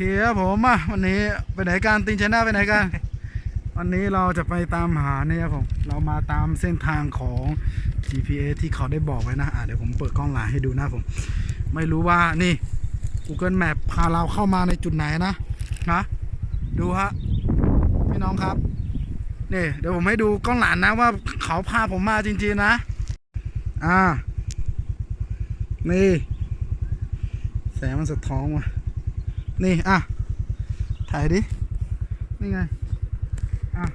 เคครับผมอะวันนี้ไปไหนกันติงชนะไปไหนกัน วันนี้เราจะไปตามหาเนี่ยครับผมเรามาตามเส้นทางของ GPS ที่เขาได้บอกไว้นะอะเดี๋ยวผมเปิดกล้องหลังให้ดูนะผม ไม่รู้ว่านี่ Google Map พาเราเข้ามาในจุดไหนนะนะดูฮะพี่น้องครับนี่เดี๋ยวผมให้ดูกล้องหลังนะว่าเขาพาผมมาจริงๆนะ อ่านี่แสงมันสะท้อนว่ะ นี่ อะ ถ่ายดิ นี่ไง อะ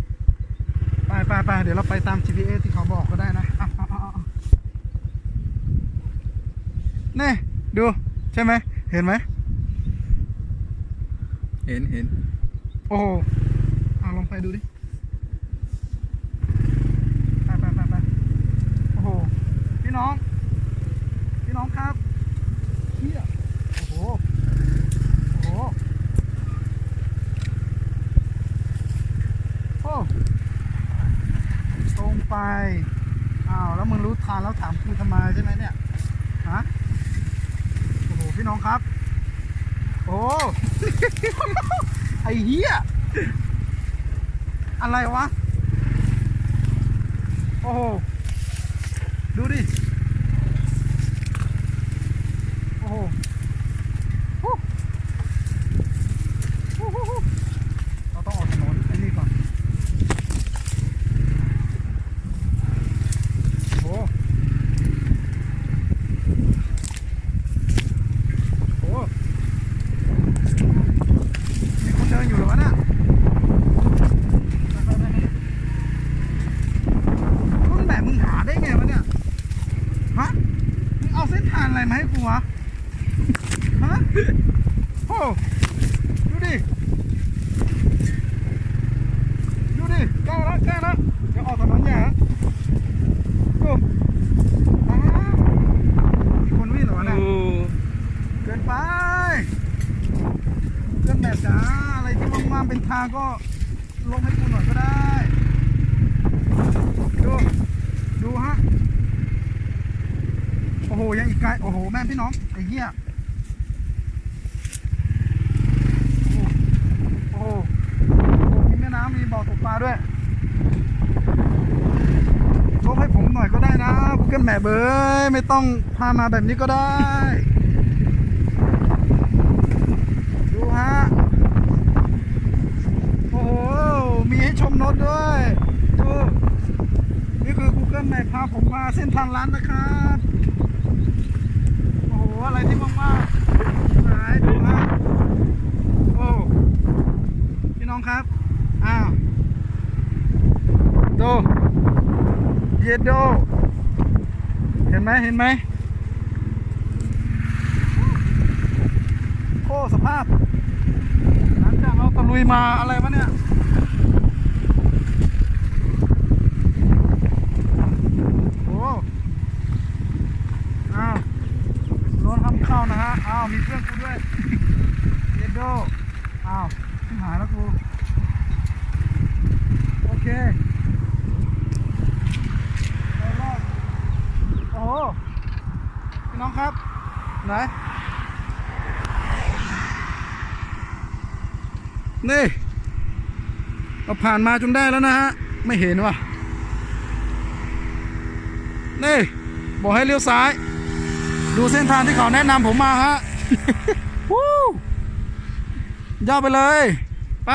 ไปไปไปเดี๋ยวเราไปตาม GPS ที่เขาบอกก็ได้นะอะอะอะอะนี่ ดู ใช่ไหม เห็นไหม เห็นเห็น โอ้โหเอาลองไปดูดิ ไปไปไปไปโอ้โห พี่น้อง พี่น้องครับเฮียโอ้โห โอ้โห โอ้ ตรง ไปอ้าวแล้วมึงรู้ทางแล้วถามกูทำไมใช่ไหมเนี่ยฮะโอ้โหพี่น้องครับ โอ้ ไอ้เหี้ยอะไรวะ โอ้โหดูดิ โอ้โหฮู้ฮู้ฮู้ฮู้เราต้องออกถนนไอ้นี่ก่อน โอ้โหโอ้โห มีคนเดินอยู่เหรอวะเนี่ยมึงแบบมึงหาได้ไงวะเนี่ย ฮะ มึง เอาเส้นทางอะไรมาให้กูวะฮะโอ้ดูดิ ดูดิใกล้แล้วใกล้แล้วเดี๋ยวออกถนนใหญ่แล้วดูอ้าวมีคนวิ่งเหรอวะเนี่ยเกินไปเกินแบบจ้าอะไรที่ว่างๆเป็นทางก็ลงให้กูหน่อยก็ได้ ดู ดูฮะโอ้โห ยังอีกไกล โอ้โห แม่พี่น้อง ไอ้เหี้ย โอ้โห มีแม่น้ำมีบ่อตกปลาด้วยลบให้ผมหน่อยก็ได้นะ Google Map เอ้ยไม่ต้องพามาแบบนี้ก็ได้ ดูฮะ โอ้โห มีให้ชมรถด้วยดูนี่คือ Google Map พาผมมาเส้นทางร้านนะครับ โอ้โห อะไรที่ว่างๆไหนดูฮะ โอ้ พี่ น้องครับ อ้าวดูเย็ดโดเห็นไหมเห็นไหมโอ้สภาพ หลังจากเราตะลุยมาอะไรวะเนี่ยโอ้อ้าวรถทำเข้านะฮะ อ้าว มีเพื่อนกูด้วยเยดโดอ้าว หายแล้วกู โอเคไปรอดโอ้โหพี่น้องครับ ไหน นี่เราผ่านมาจนได้แล้วนะฮะ ไม่เห็นว่ะ นี่ บอกให้เลี้ยวซ้าย ดูเส้นทางที่เขาแนะนำผมมาฮะวู้ ย่อไปเลย ไป